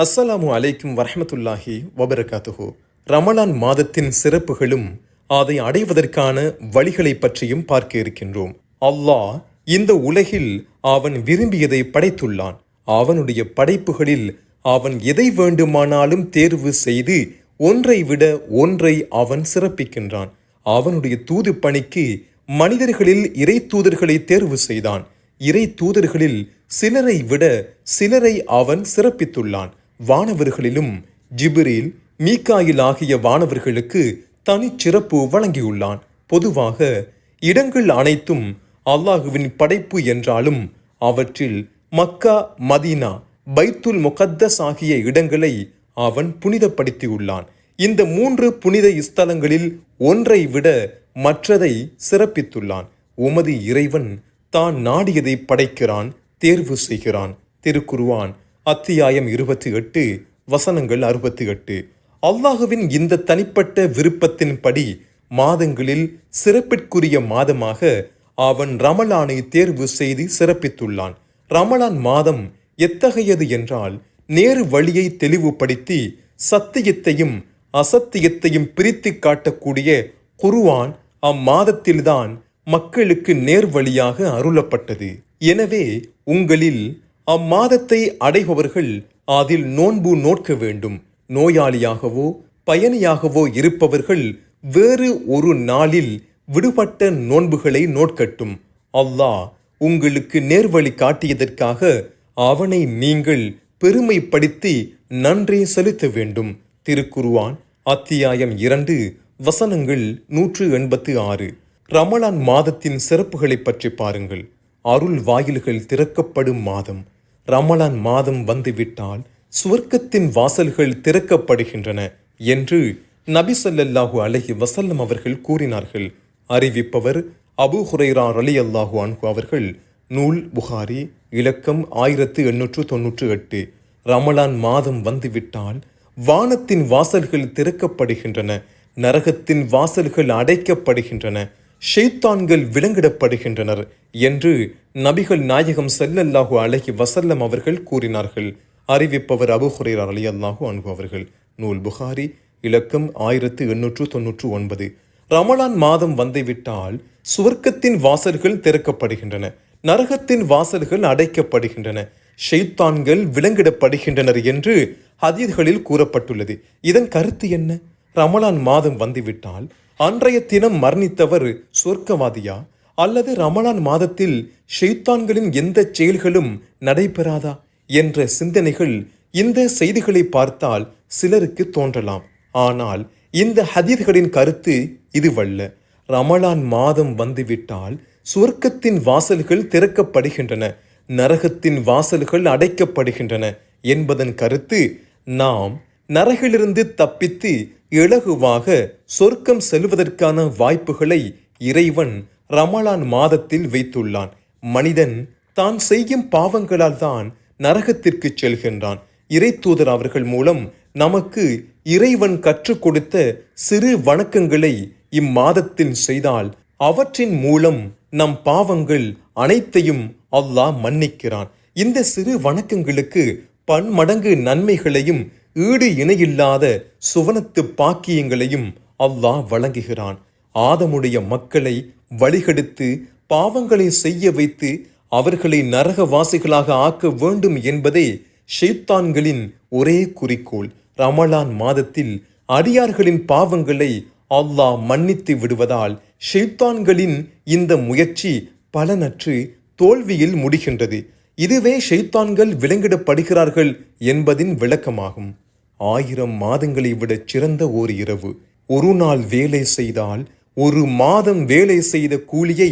அஸ்ஸலாமு அலைக்கும் வரஹ்மத்துல்லாஹி வபரகாத்துஹு. ரமலான் மாதத்தின் சிறப்புகளும் அதை அடைவதற்கான வழிகளை பற்றியும் பார்க்க இருக்கின்றோம். அல்லாஹ் இந்த உலகில் அவன் விரும்பியதை படைத்துள்ளான். அவனுடைய படைப்புகளில் அவன் எதை வேண்டுமானாலும் தேர்வு செய்து ஒன்றை விட ஒன்றை அவன் சிறப்பிக்கின்றான். அவனுடைய தூது பணிக்கு மனிதர்களில் இறை தூதர்களை தேர்வு செய்தான். இறை தூதர்களில் சிலரை விட சிலரை அவன் சிறப்பித்துள்ளான். வானவர்களிலும் ஜிபிரில் மீக்காயில் ஆகிய வானவர்களுக்கு தனிச்சிறப்பு வழங்கியுள்ளான். பொதுவாக இடங்கள் அனைத்தும் அல்லாஹுவின் படைப்பு என்றாலும் அவற்றில் மக்கா மதீனா பைத்துல் முகத்தஸ் ஆகிய இடங்களை அவன் புனிதப்படுத்தியுள்ளான். இந்த மூன்று புனித ஸ்தலங்களில் ஒன்றை விட மற்றதை சிறப்பித்துள்ளான். உமது இறைவன் தான் நாடியதை படைக்கிறான் தேர்வு செய்கிறான். திருக்குருவான் அத்தியாயம் இருபத்தி எட்டு வசனங்கள் அறுபத்தி எட்டு. அல்லாஹுவின் இந்த தனிப்பட்ட விருப்பத்தின்படி மாதங்களில் சிறப்பிற்குரிய மாதமாக அவன் ரமலானை தேர்வு செய்து சிறப்பித்துள்ளான். ரமலான் மாதம் எத்தகையது என்றால் நேரு வழியை தெளிவுபடுத்தி சத்தியத்தையும் அசத்தியத்தையும் பிரித்து காட்டக்கூடிய குருவான் அம்மாதத்தில்தான் மக்களுக்கு நேர்வழியாக அருளப்பட்டது. எனவே உங்களில் அம்மாதத்தை அடைபவர்கள் அதில் நோன்பு நோட்க வேண்டும். நோயாளியாகவோ பயணியாகவோ இருப்பவர்கள் வேறு ஒரு நாளில் விடுபட்ட நோன்புகளை நோட்கட்டும் அல்லாஹ் உங்களுக்கு நேர்வழி காட்டியதற்காக அவனை நீங்கள் பெருமைப்படுத்தி நன்றி செலுத்த வேண்டும். திருக்குருவான் அத்தியாயம் இரண்டு வசனங்கள் நூற்று எண்பத்து ஆறு. ரமலான் மாதத்தின் சிறப்புகளை பற்றி பாருங்கள். அருள் வாயில்கள் திறக்கப்படும் மாதம். ரமலான் மாதம் வந்துவிட்டால் சுவர்க்கத்தின் வாசல்கள் திறக்கப்படுகின்றன என்று நபி சொல்லல்லாஹு அலஹி வசல்லம் அவர்கள் கூறினார்கள். அறிவிப்பவர் அபு ஹுரைரா அலி அல்லாஹு அன்ஹு அவர்கள். நூல் புகாரி இலக்கம் ஆயிரத்து எண்ணூற்று தொன்னூற்று எட்டு. ரமலான் மாதம் வந்துவிட்டால் வானத்தின் வாசல்கள் திறக்கப்படுகின்றன. நரகத்தின் வாசல்கள் அடைக்கப்படுகின்றன. ஷெய்தான்கள் விலங்கிடப்படுகின்றனர் என்று நபிகள் நாயகம் செல்லல்லாஹு அழகி வசல்லம் அவர்கள் கூறினார்கள். அறிவிப்பவர் அபு ஹுரைரா அலி அல்லாஹு அன்பு அவர்கள். நூல் புகாரி இலக்கம் ஆயிரத்து எண்ணூற்று தொன்னூற்று ஒன்பது. ரமலான் மாதம் வந்துவிட்டால் சுவர்க்கத்தின் வாசல்கள் திறக்கப்படுகின்றன. நரகத்தின் வாசல்கள் அடைக்கப்படுகின்றன. ஷெய்தான்கள் விலங்கிடப்படுகின்றனர் என்று ஹதீர்களில் கூறப்பட்டுள்ளது. இதன் கருத்து என்ன? ரமலான் மாதம் வந்துவிட்டால் அன்றைய தினம் மரணித்தவர் சொர்க்கவாதியா? அல்லது ரமலான் மாதத்தில் ஷெய்தான்களின் எந்த செயல்களும் நடைபெறாதா? என்ற சிந்தனைகள் இந்த செய்திகளை பார்த்தால் சிலருக்கு தோன்றலாம். ஆனால் இந்த ஹதீஸ்களின் கருத்து இதுவல்ல. ரமலான் மாதம் வந்துவிட்டால் சுவர்க்கத்தின் வாசல்கள் திறக்கப்படுகின்றன நரகத்தின் வாசல்கள் அடைக்கப்படுகின்றன என்பதன் கருத்து நாம் நரகிலிருந்து தப்பித்து இலகுவாக சொர்க்கம் செல்வதற்கான வாய்ப்புகளை இறைவன் ரமலான் மாதத்தில் வைத்துள்ளான். மனிதன் தான் செய்யும் பாவங்களால் தான் நரகத்திற்கு செல்கின்றான். இறைத்தூதர் அவர்கள் மூலம் நமக்கு இறைவன் கற்றுக் கொடுத்த சிறு வணக்கங்களை இம்மாதத்தில் செய்தால் அவற்றின் மூலம் நம் பாவங்கள் அனைத்தையும் அல்லாஹ் மன்னிக்கிறான். இந்த சிறு வணக்கங்களுக்கு பன்மடங்கு நன்மைகளையும் ஈடு இணையில்லாத சுவனத்து பாக்கியங்களையும் அல்லாஹ் வழங்குகிறான். ஆதமுடைய மக்களை வழிகெடுத்து பாவங்களை செய்ய வைத்து அவர்களை நரகவாசிகளாக ஆக்க வேண்டும் என்பதே ஷெய்தான்களின் ஒரே குறிக்கோள். ரமலான் மாதத்தில் அடியார்களின் பாவங்களை அல்லாஹ் மன்னித்து விடுவதால் ஷெய்தான்களின் இந்த முயற்சி பலனற்று தோல்வியில் முடிகின்றது. இதுவே ஷெய்தான்கள் விலங்கிடப்படுகிறார்கள் என்பதின் விளக்கமாகும். ஆயிரம் மாதங்களை விட சிறந்த ஓர் இரவு. ஒரு நாள் வேலை செய்தால் ஒரு மாதம் வேலை செய்த கூலியை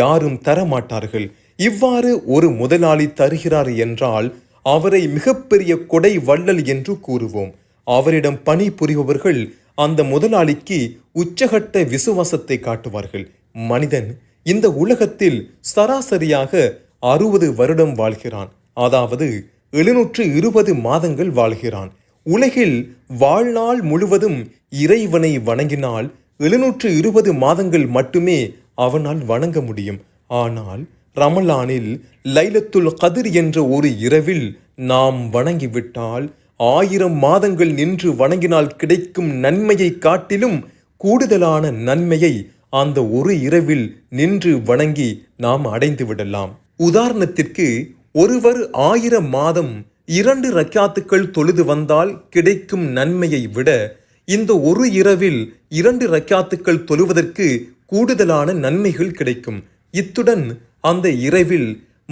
யாரும் தரமாட்டார்கள். இவ்வாறு ஒரு முதலாளி தருகிறார் என்றால் அவரை மிகப்பெரிய கொடை வள்ளல் என்று கூறுவோம். அவரிடம் பணி புரிபவர்கள் அந்த முதலாளிக்கு உச்சகட்ட விசுவாசத்தை காட்டுவார்கள். மனிதன் இந்த உலகத்தில் சராசரியாக அறுபது வருடம் வாழ்கிறான். அதாவது எழுநூற்று இருபது மாதங்கள் வாழ்கிறான். உலகில் வாழ்நாள் முழுவதும் இறைவனை வணங்கினால் எழுநூற்று இருபது மாதங்கள் மட்டுமே அவனால் வணங்க முடியும். ஆனால் ரமலானில் லைலத்துல் கதிர் என்ற ஒரு இரவில் நாம் வணங்கிவிட்டால் ஆயிரம் மாதங்கள் நின்று வணங்கினால் கிடைக்கும் நன்மையை காட்டிலும் கூடுதலான நன்மையை அந்த ஒரு இரவில் நின்று வணங்கி நாம் அடைந்து விடலாம். உதாரணத்திற்கு ஒருவர் ஆயிரம் மாதம் இரண்டு ரக்காத்துக்கள் தொழுது வந்தால் கிடைக்கும் நன்மையை விட இந்த ஒரு இரவில் இரண்டு ரக்காத்துக்கள் தொழுவதற்கு கூடுதலான நன்மைகள் கிடைக்கும். இத்துடன் அந்த இரவில்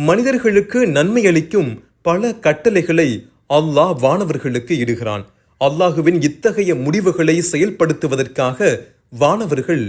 மனிதர்களுக்கு நன்மை அளிக்கும் பல கட்டளைகளை அல்லாஹ் வானவர்களுக்கு இடுகிறான். அல்லாஹுவின் இத்தகைய முடிவுகளை செயல்படுத்துவதற்காக வானவர்கள்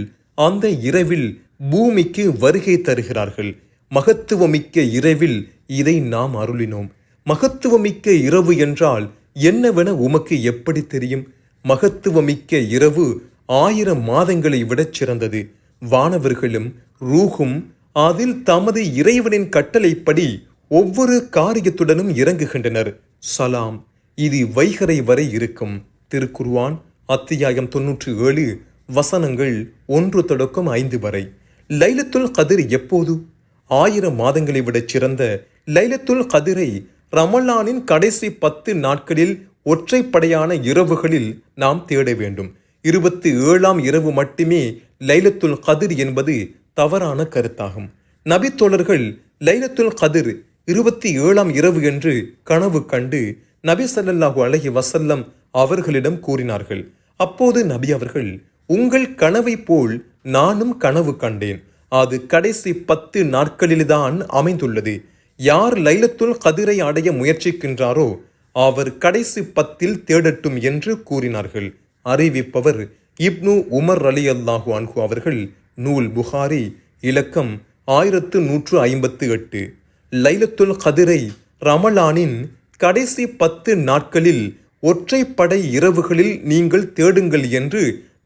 அந்த இரவில் பூமிக்கு வருகை தருகிறார்கள். மகத்துவமிக்க இரவில் இதை நாம் அருளினோம். மகத்துவமிக்க இரவு என்றால் என்னவென உமக்கு எப்படி தெரியும்? மகத்துவமிக்க இரவு ஆயிரம் மாதங்களை விடச் சிறந்தது. வானவர்களும் ரூகும் அதில் தமது இறைவனின் கட்டளைப்படி ஒவ்வொரு காரியத்துடனும் இறங்குகின்றனர். சலாம். இது வைகரை வரை இருக்கும். திருக்குருவான் அத்தியாயம் தொன்னூற்றி ஏழு வசனங்கள் ஒன்று தொடக்கம் ஐந்து வரை. லைலத்துல் கதிர் எப்போது? ஆயிரம் மாதங்களை விடச் சிறந்த லைலத்துல் கதிரை ரமலானின் கடைசி பத்து நாட்களில் ஒற்றைப்படையான இரவுகளில் நாம் தேட வேண்டும். இருபத்தி ஏழாம் இரவு மட்டுமே லைலத்துல் கதிர் என்பது தவறான கருத்தாகும். நபித்தோழர்கள் லைலத்துல் கதிர் இருபத்தி ஏழாம் இரவு என்று கனவு கண்டு நபி சல்லல்லாஹு அலஹி வசல்லம் அவர்களிடம் கூறினார்கள். அப்போது நபி அவர்கள் உங்கள் கனவை போல் நானும் கனவு கண்டேன். அது கடைசி பத்து நாட்களில்தான் அமைந்துள்ளது. யார் லைலத்துல் கதிரை அடைய முயற்சிக்கின்றாரோ அவர் கடைசி பத்தில் தேடட்டும் என்று கூறினார்கள். அறிவிப்பவர் இப்னு உமர் அலி அல்லாஹு அன்ஹு அவர்கள். நூல் புகாரி இலக்கம் ஆயிரத்து நூற்று ஐம்பத்து எட்டு. லைலத்துல் கதிரை ரமலானின் கடைசி பத்து நாட்களில் ஒற்றைப்படை இரவுகளில் நீங்கள் தேடுங்கள் என்று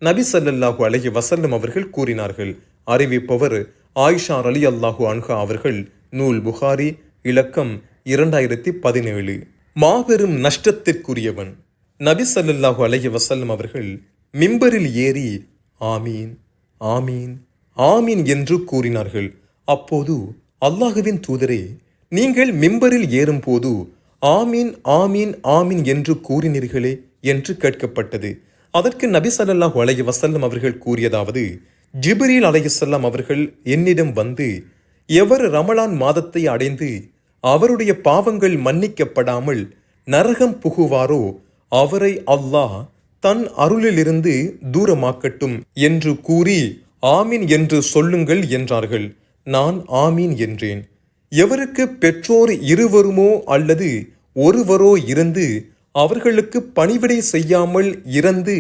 நபி சல்லல்லாஹு அலஹி வசல்லம் அவர்கள் கூறினார்கள். அறிவிப்பவர் ஆயிஷா அலி அல்லாஹு அன்ஹா அவர்கள். நூல் புகாரி இலக்கம் இரண்டாயிரத்தி பதினேழு. மாபெரும் நஷ்டத்திற்குரியவன். நபி சல்லாஹு அலைஹி வசல்லம் அவர்கள் மிம்பரில் ஏறி ஆமீன் ஆமீன் ஆமீன் என்று கூறினார்கள். அப்போது அல்லாஹுவின் தூதரே நீங்கள் மிம்பரில் ஏறும்போது ஆமீன் ஆமீன் ஆமீன் என்று கூறினீர்களே என்று கேட்கப்பட்டது. அதற்கு நபி ஸல்லல்லாஹு அலைய வசல்லம் அவர்கள் கூறியதாவது ஜிப்ரீல் அலையுசல்லாம் அவர்கள் என்னிடம் வந்து எவர் ரமலான் மாதத்தை அடைந்து அவருடைய பாவங்கள் மன்னிக்கப்படாமல் நரகம் புகுவாரோ அவரை அல்லாஹ் தன் அருளிலிருந்து தூரமாக்கட்டும் என்று கூறி ஆமீன் என்று சொல்லுங்கள் என்றார்கள். நான் ஆமீன் என்றேன். எவருக்கு பெற்றோர் இருவருமோ அல்லது ஒருவரோ இருந்து அவர்களுக்கு பணிவிடை செய்யாமல் இறந்து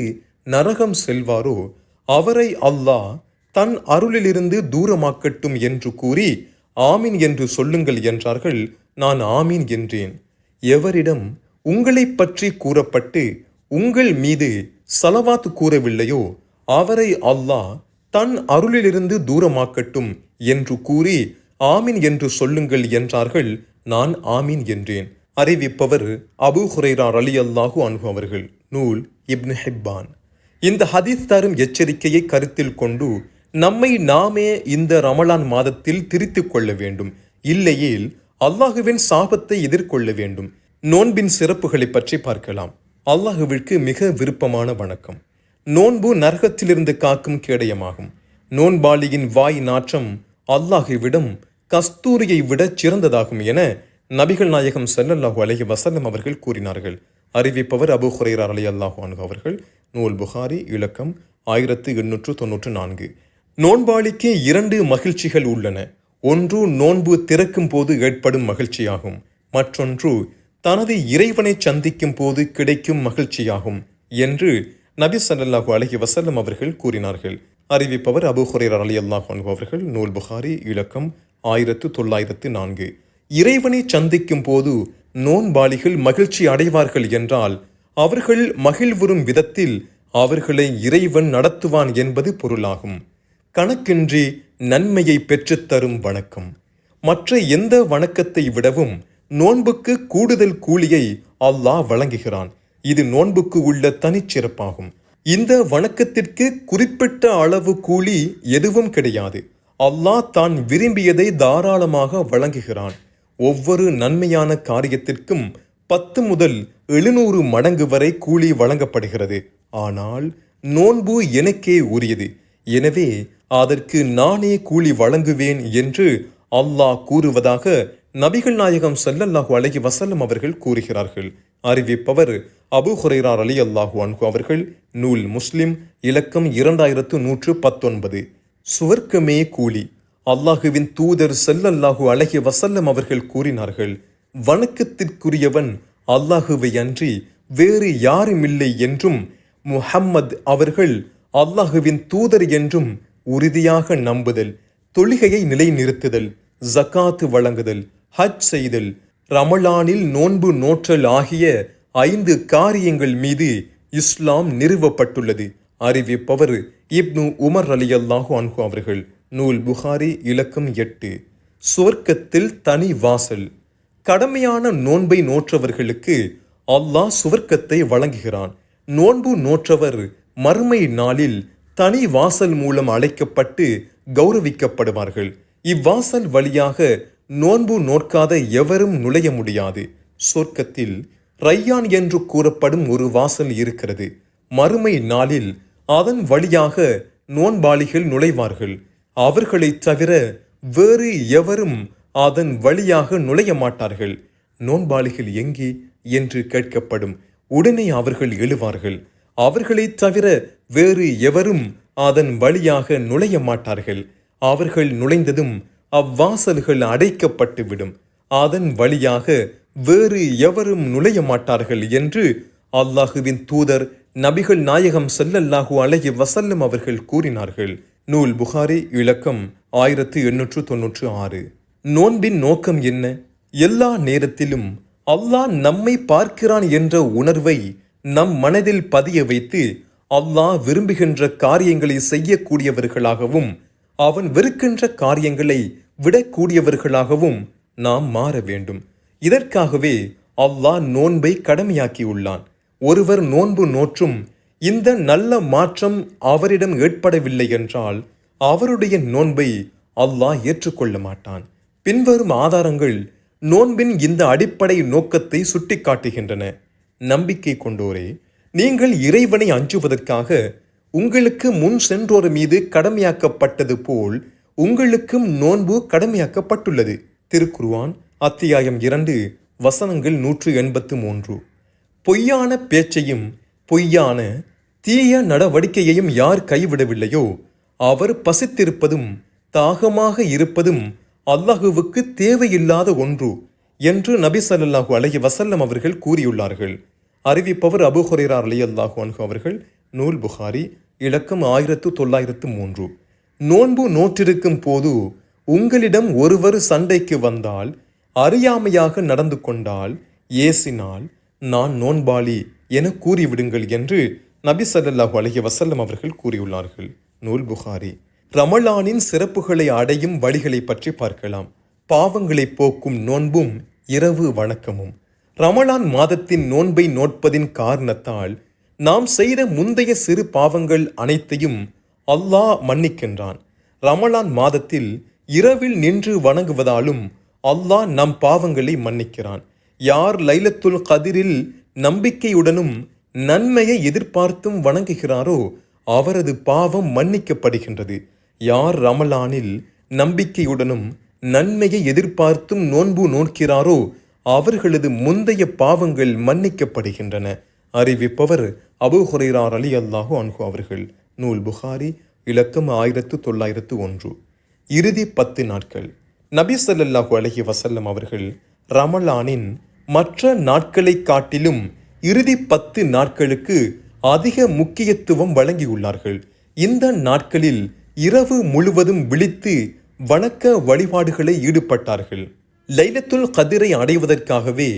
நரகம் செல்வாரோ அவரை அல்லாஹ் தன் அருளிலிருந்து தூரமாக்கட்டும் என்று கூறி ஆமீன் என்று சொல்லுங்கள் என்றார்கள். நான் ஆமீன் என்றேன். எவரிடம் உங்களைப் பற்றி கூறப்பட்டு உங்கள் மீது சலவாத் கூறவில்லையோ அவரை அல்லாஹ் தன் அருளிலிருந்து தூரமாக்கட்டும் என்று கூறி ஆமீன் என்று சொல்லுங்கள் என்றார்கள். நான் ஆமீன் என்றேன். அறிவிப்பவர் அபு ஹுரைரா அலி அல்லாஹு அனுபவர்கள் அவர்கள். நூல் இப்னு ஹிப்பான். இந்த ஹதீஸ் தரும் எச்சரிக்கையை கருத்தில் கொண்டு நம்மை நாமே இந்த ரமலான் மாதத்தில் திருத்திக் கொள்ள வேண்டும். இல்லையேல் அல்லாஹுவின் சாபத்தை எதிர்கொள்ள வேண்டும். நோன்பின் சிறப்புகளை பற்றி பார்க்கலாம். அல்லாஹுவிற்கு மிக விருப்பமான வணக்கம். நோன்பு நரகத்திலிருந்து காக்கும் கேடயமாகும். நோன்பாளியின் வாய் நாற்றம் அல்லாஹுவிடம் கஸ்தூரியை விட சிறந்ததாகும் என நபிகள் நாயகம் சல்லல்லாஹு அலஹி வசல்லம் அவர்கள் கூறினார்கள். அறிவிப்பவர் அபு ஹுரைரா அலி அல்லாஹு அவர்கள். நூல் புகாரி இலக்கம் ஆயிரத்து எண்ணூற்று தொன்னூற்று நான்கு. நோன்பாளிக்கு இரண்டு மகிழ்ச்சிகள் உள்ளன. ஒன்று நோன்பு திறக்கும் போது ஏற்படும் மகிழ்ச்சியாகும். மற்றொன்று தனது இறைவனை சந்திக்கும் போது கிடைக்கும் மகிழ்ச்சியாகும் என்று நபி ஸல்லல்லாஹு அலஹி வசல்லம் அவர்கள் கூறினார்கள். அறிவிப்பவர் அபு ஹுரைரா அலி அல்லாஹ் அவர்கள் நூல் புகாரி இலக்கம் ஆயிரத்து தொள்ளாயிரத்து நான்கு. இறைவனை சந்திக்கும் போது நோன்பாளிகள் மகிழ்ச்சி அடைவார்கள் என்றால் அவர்கள் மகிழ்வுறும் விதத்தில் அவர்களை இறைவன் நடத்துவான் என்பது பொருளாகும். கணக்கின்றி நன்மையை பெற்றுத்தரும் வணக்கம். மற்ற எந்த வணக்கத்தை விடவும் நோன்புக்கு கூடுதல் கூலியை அல்லாஹ் வழங்குகிறான். இது நோன்புக்கு உள்ள தனிச்சிறப்பாகும் இந்த வணக்கத்திற்கு குறிப்பிட்ட அளவு கூலி எதுவும் கிடையாது. அல்லாஹ் தான் விரும்பியதை தாராளமாக வழங்குகிறான். ஒவ்வொரு நன்மையான காரியத்திற்கும் பத்து முதல் எழுநூறு மடங்கு வரை கூலி வழங்கப்படுகிறது. ஆனால் நோன்பு எனக்கே உரியது. எனவே அதற்கு நானே கூலி வழங்குவேன் என்று அல்லாஹ் கூறுவதாக நபிகள் நாயகம் செல்லல்லாஹு அழகி வசல்லம் அவர்கள் கூறுகிறார்கள். அறிவிப்பவர் அபு ஹுரைரார் அலி அல்லாஹு அன்ஹு அவர்கள் நூல் முஸ்லிம் இலக்கம் இரண்டாயிரத்து நூற்று பத்தொன்பது. சுவர்க்கமே கூலி. அல்லாஹுவின் தூதர் செல்லல்லாஹு அலைஹி வசல்லம் அவர்கள் கூறினார்கள் வணக்கத்திற்குரியவன் அல்லாஹுவை அன்றி வேறு யாருமில்லை என்றும் முஹம்மது அவர்கள் அல்லாஹுவின் தூதர் என்றும் உறுதியாக நம்புதல் தொழுகையை நிலைநிறுத்துதல் ஜக்காத்து வழங்குதல் ஹஜ் செய்தல் ரமலானில் நோன்பு நோற்றல் ஆகிய ஐந்து காரியங்கள் மீது இஸ்லாம் நிறுவப்பட்டுள்ளது. அறிவிப்பவர் இப்னு உமர் அலி அல்லாஹு அன்ஹு அவர்கள். நூல் புகாரி இலக்கம் எட்டு. சுவர்க்கத்தில் தனி வாசல். கடமையான நோன்பை நோற்றவர்களுக்கு அல்லாஹ் சுவர்க்கத்தை வழங்குகிறான். நோன்பு நோற்றவர் மறுமை நாளில் தனி வாசல் மூலம் அழைக்கப்பட்டு கௌரவிக்கப்படுவார்கள். இவ்வாசல் வழியாக நோன்பு நோற்காத எவரும் நுழைய முடியாது. சொர்க்கத்தில் ரையான் என்று கூறப்படும் ஒரு வாசல் இருக்கிறது. மறுமை நாளில் அதன் வழியாக நோன்பாளிகள் நுழைவார்கள். அவர்களைத் தவிர வேறு எவரும் அதன் வழியாக நுழைய மாட்டார்கள் நோன்பாளிகள் எங்கே? என்று கேட்கப்படும். உடனே அவர்கள் எழுவார்கள். அவர்களைத் தவிர வேறு எவரும் அதன் வழியாக நுழைய மாட்டார்கள் அவர்கள் நுழைந்ததும் அவ்வாசல்கள் அடைக்கப்பட்டுவிடும். அதன் வழியாக வேறு எவரும் நுழைய மாட்டார்கள் என்று அல்லாஹுவின் தூதர் நபிகள் நாயகம் செல்லல்லாஹு அலைய வசல்லம் அவர்கள் கூறினார்கள். நூல் புகாரி இலக்கம் ஆயிரத்து எண்ணூற்று தொன்னூற்று ஆறு. நோன்பின் நோக்கம் என்ன? எல்லா நேரத்திலும் அல்லாஹ் நம்மை பார்க்கிறான் என்ற உணர்வை நம் மனதில் பதிய வைத்து அல்லாஹ் விரும்புகின்ற காரியங்களை செய்யக்கூடியவர்களாகவும் அவன் வெறுக்கின்ற காரியங்களை விடக்கூடியவர்களாகவும் நாம் மாற வேண்டும். இதற்காகவே அல்லாஹ் நோன்பை கடமையாக்கியுள்ளான். ஒருவர் நோன்பு நோற்றும் இந்த நல்ல மாற்றம் அவரிடம் ஏற்படவில்லை என்றால் அவருடைய நோன்பை அல்லாஹ் ஏற்றுக்கொள்ள மாட்டான். பின்வரும் ஆதாரங்கள் நோன்பின் இந்த அடிப்படை நோக்கத்தை சுட்டிக்காட்டுகின்றன. நம்பிக்கை கொண்டோரே நீங்கள் இறைவனை அஞ்சுவதற்காக உங்களுக்கு முன் சென்றோர் மீது கடமையாக்கப்பட்டது போல் உங்களுக்கும் நோன்பு கடமையாக்கப்பட்டுள்ளது. திருக்குருவான் அத்தியாயம் இரண்டு வசனங்கள் நூற்று எண்பத்து மூன்று. பொய்யான பேச்சையும் பொய்யான தீய நடவடிக்கையையும் யார் கைவிடவில்லையோ அவர் பசித்திருப்பதும் தாகமாக இருப்பதும் அல்லாஹுவுக்கு தேவையில்லாத ஒன்று என்று நபி ஸல்லல்லாஹு அலைஹி வசல்லம் அவர்கள் கூறியுள்ளார்கள். அறிவிப்பவர் அபு ஹுரைரா ரலியல்லாஹு அன்ஹு அவர்கள் நூல் புகாரி இலக்கம் ஆயிரத்து தொள்ளாயிரத்து மூன்று. நோன்பு நோற்றிருக்கும் போது உங்களிடம் ஒருவர் சண்டைக்கு வந்தால் அறியாமையாக நடந்து கொண்டால் ஏசினால் நான் நோன்பாளி என கூறிவிடுங்கள் என்று நபி ஸல்லல்லாஹு அலஹி வசல்லம் அவர்கள் கூறியுள்ளார்கள். நூல் புகாரி. ரமலானின் சிறப்புகளை அடையும் வழிகளை பற்றி பார்க்கலாம். பாவங்களை போக்கும் நோன்பும் இரவு வணக்கமும். ரமலான் மாதத்தின் நோன்பை நோட்பதின் காரணத்தால் நாம் செய்த முந்தைய சிறு பாவங்கள் அனைத்தையும் அல்லாஹ் மன்னிக்கின்றான். ரமலான் மாதத்தில் இரவில் நின்று வணங்குவதாலும் அல்லாஹ் நம் பாவங்களை மன்னிக்கிறான். யார் லைலத்துல் கதிரில் நம்பிக்கையுடனும் நன்மையை எதிர்பார்த்தும் வணங்குகிறாரோ அவரது பாவம் மன்னிக்கப்படுகின்றது. யார் ரமலானில் நம்பிக்கையுடனும் நன்மையை எதிர்பார்த்தும் நோன்பு நோக்கிறாரோ அவர்களது முந்தைய பாவங்கள் மன்னிக்கப்படுகின்றன. அறிவிப்பவர் அபு ஹுரைரார் அலி அல்லாஹு அன்ஹு அவர்கள். நூல் புகாரி இலக்கம் ஆயிரத்து தொள்ளாயிரத்து ஒன்று. இறுதி பத்து நாட்கள். நபி ஸல்லல்லாஹு அலஹி வசல்லம் அவர்கள் ரமலானின் மற்ற நாட்களை காட்டிலும் இறுதி பத்து நாட்களுக்கு அதிக முக்கியத்துவம் வழங்கியுள்ளார்கள். இந்த நாட்களில் இரவு முழுவதும் விழித்து வணக்க வழிபாடுகளை ஈடுபட்டார்கள். லைலத்துல் கதிரை அடைவதற்காகவே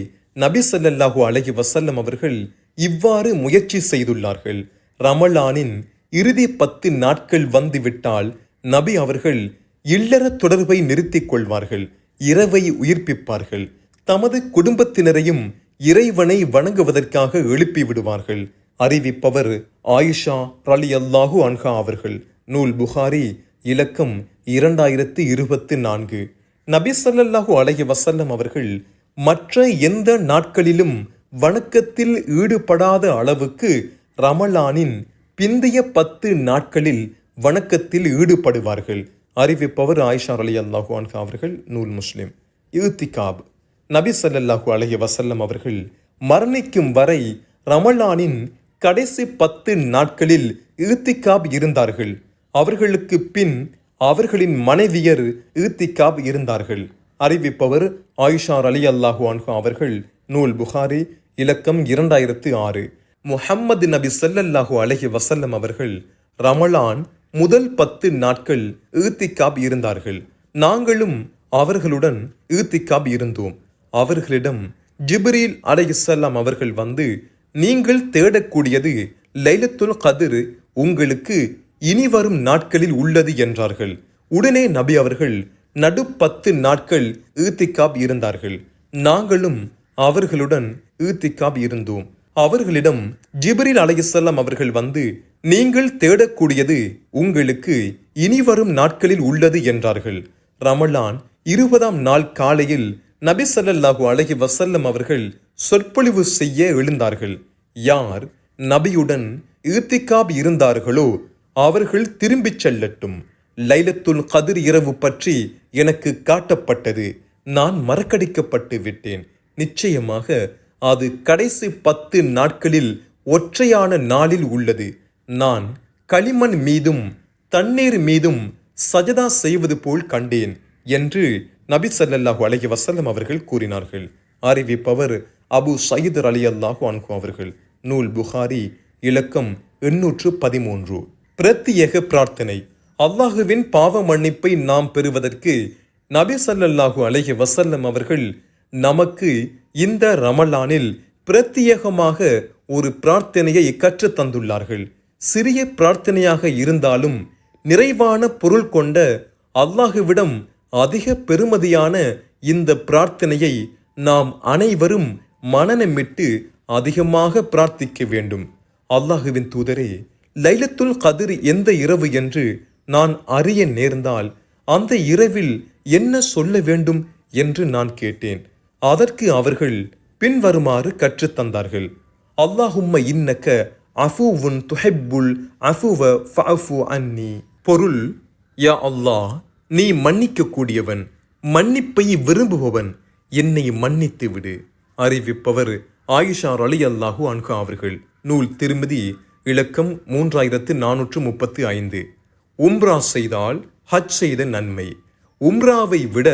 நபி சல்லல்லாஹு அலஹி வசல்லம் அவர்கள் இவ்வாறு முயற்சி செய்துள்ளார்கள். ரமலானின் இறுதி பத்து நாட்கள் வந்துவிட்டால் நபி அவர்கள் இல்லற தொடர்பை நிறுத்திக் கொள்வார்கள் இரவை உயிர்ப்பிப்பார்கள். தமது குடும்பத்தினரையும் இறைவனை வணங்குவதற்காக எழுப்பி விடுவார்கள். அறிவிப்பவர் ஆயிஷா ரலி அல்லாஹு அன்ஹா அவர்கள். நூல் புகாரி இலக்கம் இரண்டாயிரத்து இருபத்து நான்கு. நபி சல்லல்லாஹு அலைஹி வசல்லம் அவர்கள் மற்ற எந்த நாட்களிலும் வணக்கத்தில் ஈடுபடாத அளவுக்கு ரமலானின் பிந்தைய பத்து நாட்களில் வணக்கத்தில் ஈடுபடுவார்கள். அறிவிப்பவர் ஆயிஷா அலி அல்லாஹு அன்ஹா அவர்கள் நூல் முஸ்லிம். இத்திகாப். நபி சல்லல்லாஹு அலைஹி வசல்லம் அவர்கள் மரணிக்கும் வரை ரமலானின் கடைசி பத்து நாட்களில் இழுத்திகாப் இருந்தார்கள். அவர்களுக்கு பின் அவர்களின் மனைவியர் இத்திகாப் இருந்தார்கள். அறிவிப்பவர் ஆயிஷார் அலி அல்லாஹு அன்ஹா அவர்கள். நூல் புகாரி இலக்கம் இரண்டாயிரத்து ஆறு. முஹம்மது நபி சல்லல்லாஹு அலஹி வசல்லம் அவர்கள் ரமலான் முதல் பத்து நாட்கள் ஈத்திக்காப் இருந்தார்கள். நாங்களும் அவர்களுடன் ஈத்திக்காப் இருந்தோம். அவர்களிடம் ஜிப்ரீல் அலைஹிஸ்ஸலாம் அவர்கள் வந்து நீங்கள் தேடக்கூடியது லைலத்துல் கதிர் உங்களுக்கு இனி வரும் நாட்களில் உள்ளது என்றார்கள். உடனே நபி அவர்கள் நடு பத்து நாட்கள் ஈத்திகாப் இருந்தார்கள். நாங்களும் அவர்களுடன் ஈத்திகாப் இருந்தோம். அவர்களிடம் ஜிபிரில் அலையசல்லாம் அவர்கள் வந்து நீங்கள் தேடக்கூடியது உங்களுக்கு இனி வரும் நாட்களில் உள்ளது என்றார்கள். ரமலான் இருபதாம் நாள் காலையில் நபி சல்லல்லாஹு அலஹி வசல்லம் அவர்கள் சொற்பொழிவு செய்ய எழுந்தார்கள். யார் நபியுடன் ஈத்திகாப் இருந்தார்களோ அவர்கள் திரும்பிச் செல்லட்டும். லைலத்துல் கதிர் இரவு பற்றி எனக்கு காட்டப்பட்டது. நான் மறக்கடிக்கப்பட்டு விட்டேன். நிச்சயமாக அது கடைசி பத்து நாட்களில் ஒற்றையான நாளில் உள்ளது. நான் களிமண் மீதும் தண்ணீர் மீதும் சஜதா செய்வது போல் கண்டேன் என்று நபி ஸல்லல்லாஹு அலஹி வசல்லம் அவர்கள் கூறினார்கள். அறிவிப்பவர் அபு சயீதர் அலி அல்லாஹு அன்கு அவர்கள். நூல் புகாரி இலக்கம் எண்ணூற்று பதிமூன்று. பிரத்யேக பிரார்த்தனை. அல்லாஹுவின் பாவ மன்னிப்பை நாம் பெறுவதற்கு நபி சல்லல்லாஹு அலஹி வசல்லம் அவர்கள் நமக்கு இந்த ரமலானில் பிரத்யேகமாக ஒரு பிரார்த்தனையை கற்றுத் தந்துள்ளார்கள். சிறிய பிரார்த்தனையாக இருந்தாலும் நிறைவான பொருள் கொண்ட அல்லாஹுவிடம் அதிக பெருமதியான இந்த பிரார்த்தனையை நாம் அனைவரும் மனநமிட்டு அதிகமாக பிரார்த்திக்க வேண்டும். அல்லாஹுவின் தூதரே லைலத்துல் கதிர் எந்த இரவு என்று நான் அறிய நேர்ந்தால் அந்த இரவில் என்ன சொல்ல வேண்டும் என்று நான் கேட்டேன். அதற்கு அவர்கள் பின்வருமாறு கற்றுத் தந்தார்கள். அல்லாஹும்ம இன்னக்க அஃபூவுன் துஹெப்புல் அஃபுவ ஃபஃபு அன்னி. பொருள் யா அல்லாஹ் நீ மன்னிக்கக்கூடியவன் மன்னிப்பை விரும்புபவன் என்னை மன்னித்து விடு அறிவிப்பவர் ஆயிஷா அலி அல்லாஹு அன்ஹா அவர்கள். நூல் திருமதி இலக்கம் மூன்றாயிரத்து நானூற்று முப்பத்து ஐந்து. உம்ரா செய்தால் ஹஜ் செய்த நன்மை. உம்ராவை விட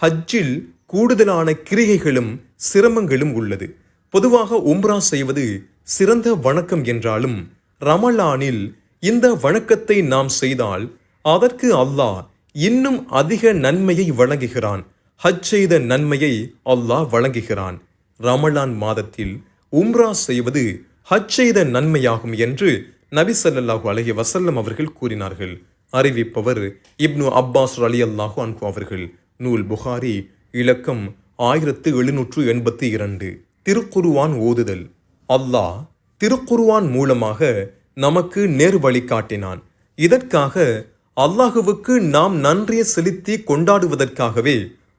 ஹஜ்ஜில் கூடுதலான கிரிகைகளும் சிரமங்களும் உள்ளது. பொதுவாக உம்ரா செய்வது சிறந்த வணக்கம் என்றாலும் ரமலானில் இந்த வணக்கத்தை நாம் செய்தால் அதற்கு அல்லாஹ் இன்னும் அதிக நன்மையை வழங்குகிறான். ஹஜ் செய்த நன்மையை அல்லாஹ் வழங்குகிறான். ரமலான் மாதத்தில் உம்ரா செய்வது ஹஜ் செய்த நன்மையாகும் என்று நபி சல்லாஹூ அலஹி வசல்லம் அவர்கள் கூறினார்கள். அறிவிப்பவர் இப்னு அப்பாஸ் அலி அல்லாஹு அன்ஹு அவர்கள். நூல் புகாரி இலக்கம் ஆயிரத்து எழுநூற்று எண்பத்தி இரண்டு. திருக்குருவான் ஓதுதல். அல்லாஹ் திருக்குருவான் மூலமாக நமக்கு நேர் வழி காட்டினான் இதற்காக அல்லாஹுவுக்கு நாம் நன்றியை செலுத்தி கொண்டாடுவதற்காகவே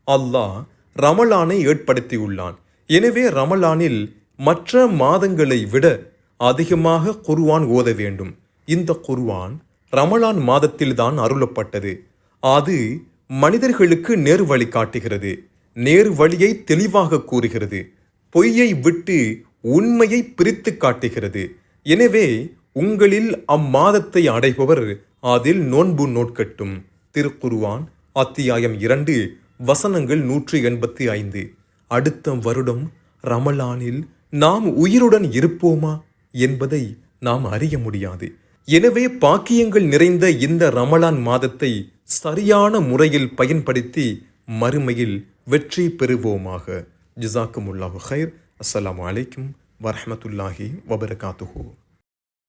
அல்லாஹ் ரமலானை ஏற்படுத்தியுள்ளான். எனவே ரமலானில் மற்ற மாதங்களை விட அதிகமாக குர்வான் ஓத வேண்டும். இந்த குர்வான் ரமலான் மாதத்தில்தான் அருளப்பட்டது. அது மனிதர்களுக்கு நேர் வழி காட்டுகிறது. நேர் வழியை தெளிவாக கூறுகிறது. பொய்யை விட்டு உண்மையை பிரித்து காட்டுகிறது. எனவே உங்களில் அம்மாதத்தை அடைபவர் அதில் நோன்பு நோட்கட்டும். திருக்குருவான் அத்தியாயம் இரண்டு வசனங்கள் நூற்றி எண்பத்தி ஐந்து. அடுத்த வருடம் ரமலானில் நாம் உயிருடன் இருப்போமா என்பதை நாம் அறிய முடியாது. எனவே பாக்கியங்கள் நிறைந்த இந்த ரமலான் மாதத்தை சரியான முறையில் பயன்படுத்தி மறுமையில் வெற்றி பெறுவோமாக. ஜிசாக்குமுல்லாஹு ஹைர் அஸ்லாம் அலைக்கும் வரமத்துல்லாஹி வபரகாத்துஹூ.